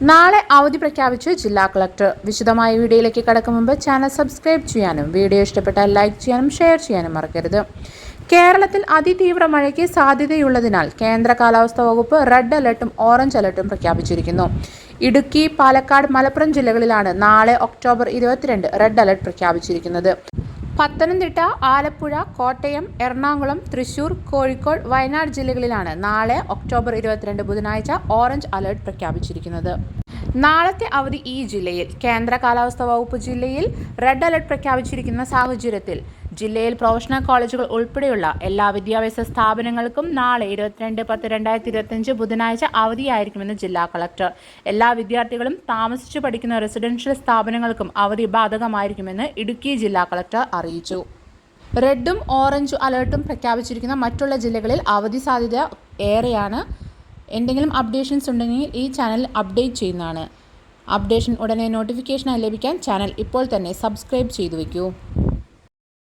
നാളെ അവധി പ്രഖ്യാപിച്ചു ജില്ലാ കളക്ടർ. വിശദമായ വീഡിയോയിലേക്ക് കടക്കും മുമ്പ് ചാനൽ സബ്സ്ക്രൈബ് ചെയ്യാനും വീഡിയോ ഇഷ്ടപ്പെട്ടാൽ ലൈക്ക് ചെയ്യാനും ഷെയർ ചെയ്യാനും മറക്കരുത്. കേരളത്തിൽ അതിതീവ്ര മഴയ്ക്ക് സാധ്യതയുള്ളതിനാൽ കേന്ദ്ര കാലാവസ്ഥാ വകുപ്പ് റെഡ് അലർട്ടും ഓറഞ്ച് അലർട്ടും പ്രഖ്യാപിച്ചിരിക്കുന്നു. ഇടുക്കി പാലക്കാട് മലപ്പുറം ജില്ലകളിലാണ് നാളെ ഒക്ടോബർ ഇരുപത്തിരണ്ട് റെഡ് അലർട്ട് പ്രഖ്യാപിച്ചിരിക്കുന്നത്. പത്തനംതിട്ട ആലപ്പുഴ കോട്ടയം എറണാകുളം തൃശൂർ കോഴിക്കോട് വയനാട് ജില്ലകളിലാണ് നാളെ ഒക്ടോബർ ഇരുപത്തിരണ്ട് ബുധനാഴ്ച ഓറഞ്ച് അലേർട്ട് പ്രഖ്യാപിച്ചിരിക്കുന്നത്. നാളത്തെ അവധി ഈ ജില്ലയിൽ കേന്ദ്ര കാലാവസ്ഥാ വകുപ്പ് ജില്ലയിൽ റെഡ് അലേർട്ട് പ്രഖ്യാപിച്ചിരിക്കുന്ന സാഹചര്യത്തിൽ ജില്ലയിൽ പ്രൊഫഷണൽ കോളേജുകൾ ഉൾപ്പെടെയുള്ള എല്ലാ വിദ്യാഭ്യാസ സ്ഥാപനങ്ങൾക്കും നാളെ ഇരുപത്തിരണ്ട് പത്ത് രണ്ടായിരത്തി ഇരുപത്തിയഞ്ച് ബുധനാഴ്ച അവധിയായിരിക്കുമെന്ന് ജില്ലാ കളക്ടർ. എല്ലാ വിദ്യാർത്ഥികളും താമസിച്ചു പഠിക്കുന്ന റെസിഡൻഷ്യൽ സ്ഥാപനങ്ങൾക്കും അവധി ബാധകമായിരിക്കുമെന്ന് ഇടുക്കി ജില്ലാ കളക്ടർ അറിയിച്ചു. റെഡും ഓറഞ്ച് അലേർട്ടും പ്രഖ്യാപിച്ചിരിക്കുന്ന മറ്റുള്ള ജില്ലകളിൽ അവധി സാധ്യത ഏറെയാണ്. എന്തെങ്കിലും അപ്ഡേഷൻസ് ഉണ്ടെങ്കിൽ ഈ ചാനൽ അപ്ഡേറ്റ് ചെയ്യുന്നതാണ്. അപ്ഡേഷൻ ഉടനെ നോട്ടിഫിക്കേഷനായി ലഭിക്കാൻ ചാനൽ ഇപ്പോൾ തന്നെ സബ്സ്ക്രൈബ് ചെയ്തു വയ്ക്കൂ.